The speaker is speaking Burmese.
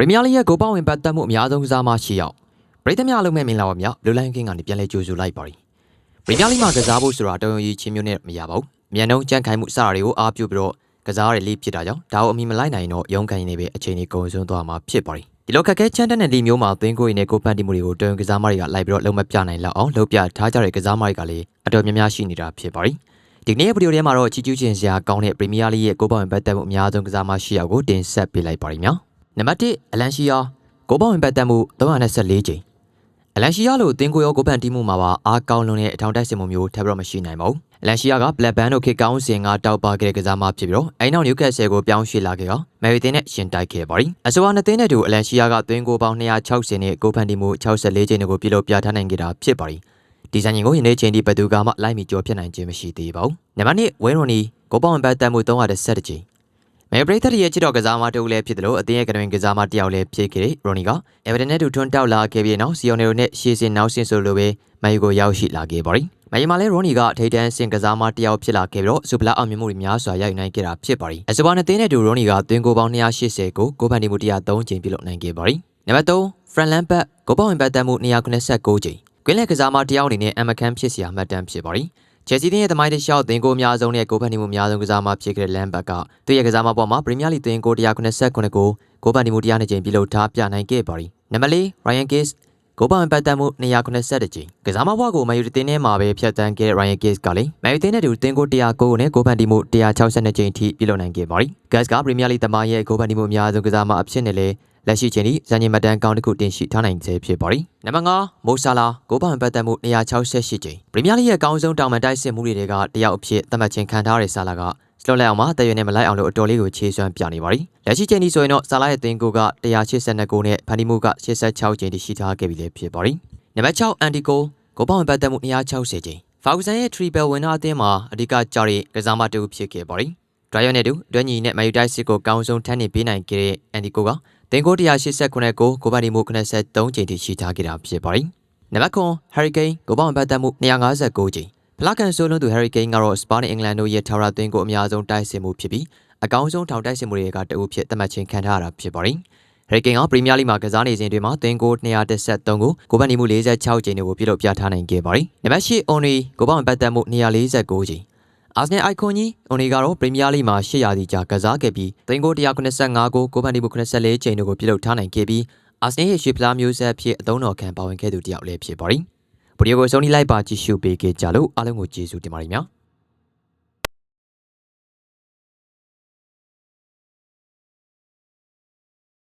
ပရီးမီယာလိရဲ့ဂိုးပေါင်းဝင်ပတ်သက်မှုအများဆုံးကစားမှရှိရောက်ပရိသတ်များလုံးမဲ့မင်္ဂလာပါများလူလိုင်းကင်းကနေပြန်လဲကြိုဆိုလိုက်ပါရီပရီးမီယာလိမှာကစားဖို့ဆိုတာတော်ရုံကြီးချင်းမျိုးနဲ့မရပါဘူးမြန်နှုံးကြမ်းခိုင်မှုစတာတွေကိုအားပြုပြီးတော့ကစားရတဲ့လိဖြစ်တာကြောင့်ဒါကိုအမိမလိုက်နိုင်တော့ရုံးကန်နေပဲအချိန်ကြီးကုန်ဆုံးသွားမှာဖြစ်ပါရီဒီလိုခက်ခဲချမ်းတဲ့လိမျိုးမှာသွင်းကိုရင်းနဲ့ကိုပန်တီမှုတွေကိုတော်ရုံကစားမတွေကလိုက်ပြီးတော့လုံးမပြနိုင်လောက်အောင်လုပ်ပြထားကြတဲ့ကစားမတွေကလည်းအတော်များများရှိနေတာဖြစ်ပါရီဒီနေ့ဗီဒီယိုထဲမှာတော့ချီကျူးချင်စရာကောင်းတဲ့ပရီးမီယာလိရဲ့ကိုပေါင်ပတ်သက်မှုအများဆုံးကစားမရှိရောက်ကိုတင်ဆက်ပေးလိုက်ပါရမယ်။ နံပါတ်1အလန်ရှီယာကိုပေါင်ပတ်သက်မှု324ချိန်အလန်ရှီယာလိုတင်ကိုရောကိုပန်တီးမှုမှာပါအားကောင်းလွန်းတဲ့အထောင်တက်စင်မှုမျိုးထပ်ပြီးတော့မရှိနိုင်ပါဘူး။အလန်ရှီယာကဘလက်ဘန်တို့ခေတ်ကောင်းစဉ်ကတောက်ပါခဲ့တဲ့ကစားမဖြစ်ပြီးတော့အဲဒီနောက်နျူကက်ဆယ်ကိုပြောင်းရွှေ့လာခဲ့ကမယ်ရီတင်နဲ့ရှင်တိုက်ခဲ့ပါရီ။အဆိုအနှစ်သိန်းနဲ့တူအလန်ရှီယာကသွင်းကိုပေါင်း260နဲ့ကိုပန်တီးမှု64ချိန်တို့ကိုပြုလုပ်ပြထားနိုင်ခဲ့တာဖြစ်ပါရီ။ဒီဇိုင်းရင်ကိုယနေ့ချိန်ထိဘယ်သူကမှလိုက်မီကြောဖြစ်နိုင်ခြင်းမရှိသေးပါဘူး။နံပါတ်1ဝင်းရိုနီကိုပေါင်ပတ်သက်မှု317ချိန် မဲပရိသတ်ရဲ့ချစ်တော်ကစားမတူလည်းဖြစ်တယ်လို့အသင်းရဲ့ကနဝင်ကစားမတယောက်လည်းဖြစ်ခဲ့တဲ့ရိုနီကအေဗာတန်နဲ့တူထွန်းတောက်လာခဲ့ပြီးနောက်စီယိုနယ်ရိုနဲ့ရှေ့စင်နောက်ဆင်ဆိုလိုပဲမယူကိုရောက်ရှိလာခဲ့ပါရီမယီမာလဲရိုနီကထိတ်တန်းစင်ကစားမတယောက်ဖြစ်လာခဲ့ပြီးတော့စူပလာအောင်မြင်မှုတွေများစွာရယူနိုင်ခဲ့တာဖြစ်ပါရီအစပါနဲ့တင်းနဲ့တူရိုနီကသွင်းကိုပေါင်း280ကိုကိုဖန်တီမှု103ချိန်ပြုလုပ်နိုင်ခဲ့ပါရီနံပါတ်3ဖရန်လန်ဘတ်ကိုပေါင်ဝင်ပတ်သက်မှု296ချိန်ကွင်းလက်ကစားမတယောက်အနေနဲ့အမကန်ဖြစ်စရာမှတ်တမ်းဖြစ်ပါရီ ချယ်ဆီတင်းရဲ့သမိုင်းတစ်လျှောက်သင်ကိုအများဆုံးနဲ့ကိုဖန်တီမှုအများဆုံးကစားမဖြစ်ခဲ့တဲ့လမ်ဘတ်ကသူ့ရဲ့ကစားမပေါ်မှာပရီးမီးယားလိသင်ကို189ကိုကိုဖန်တီမှု100ချိန်ပြုလုပ်ထားပြနိုင်ခဲ့ပါရီနံပါတ်၄ Ryan Giggs ကိုပန်ပတ်သက်မှု290ကြိမ်ကစားမဘွားကိုမယူတင်ထဲမှာပဲဖြတ်တန်းခဲ့ Ryan Giggs ကလည်းမယူတင်တဲ့သူတင်ကို109ကိုနဲ့ကိုပန်တီမှု162ကြိမ်ထိပြုလုပ်နိုင်ခဲ့ပါရီ Giggs ကပရီးမီးယားလိသမားရဲ့ကိုပန်တီမှုအများဆုံးကစားမအဖြစ်နဲ့လည်း လက်ရှိချိန်ထိဇန်ညင်မတန်ကောင်းတစ်ခုတင်ရှိထားနိုင်စေဖြစ်ပါရီနံပါတ်5မိုဆာလာကိုပန်ပတ်သက်မှု268ကြိမ်ပရီးမီးယားလိရဲ့အကောင်းဆုံးတောင်ပန်တိုက်စစ်မှုတွေကတယောက်အဖြစ်သတ်မှတ်ခြင်းခံထားရတဲ့ဆာလာကစလော့လိုက်အောင်မှာတရွေနဲ့မလိုက်အောင်လို့အတော်လေးကိုခြေစွမ်းပြနေပါရီလက်ရှိချိန်ဒီဆိုရင်တော့ဆာလာရဲ့သင်ကိုက182ကိုနဲ့ဖန်တီမှုက86ချိန်ထိရှိထားခဲ့ပြီလေဖြစ်ပါရီနံပါတ်6အန်တီကိုကိုပောင်ပတ်သက်မှု260ချိန်ဖာဂူဆန်ရဲ့ triple winner အသင်းမှာအဓိကကြော်ရီကစားမတူဖြစ်ခဲ့ပါရီ ဒရိုင်ယာနဲ့တူဒွဲညီနဲ့မယူတိုက်စစ်ကိုကောင်းဆုံးထမ်းနေပေးနိုင်ခဲ့တဲ့အန်တီကိုကတင်ကို189ကိုကိုပါတီမှု93ချိန်ထိရှိထားခဲ့တာဖြစ်ပါရီနံပါတ်9 Hurricane ကိုပောင်ပတ်သက်မှု259ချိန်ဖလာကန်ဆိုလွန်းသူ Hurricane ကတော့စပါးနဲ့အင်္ဂလန်တို့ရဲ့ထာဝရသွင်းကိုအများဆုံးတိုက်စစ်မှုဖြစ်ပြီးအကောင်းဆုံးထောင်တိုက်စစ်မှုတွေကတအုပ်ဖြစ်သတ်မှတ်ခြင်းခံထားရတာဖြစ်ပါရီဟရီကင်ကပရီးမီးယားလိမှာကစားနေစဉ်တွင်မှာသွင်းကို213ကိုကိုပန်နီမှု46ချိန်တွေကိုပြုလုပ်ပြထားနိုင်ခဲ့ပါရီနံပါတ်10 Only ကိုပောင်ပတ်သက်မှု249ချိန် အာဆနယ်အိုက်ကွန်ကြီးအိုနီကတော့ပရီးမီးယားလိမှာ8ရာသီကြာကစားခဲ့ပြီးသွင်းကို195ကိုကိုပန်နီမှု94ချိန်တို့ကိုပြုလုပ်ထားနိုင်ခဲ့ပြီးအာဆနယ်ရဲ့ရွှေဖလားမျိုးဆက်ဖြစ်အသုံးတော်ခံပါဝင်ခဲ့သူတယောက်လည်းဖြစ်ပါရီဗီဒီယိုကိုဆုံးဖြတ်လိုက်ပါကြည့်ရှုပေးကြလို့အားလုံးကိုကျေးဇူးတင်ပါတယ်များ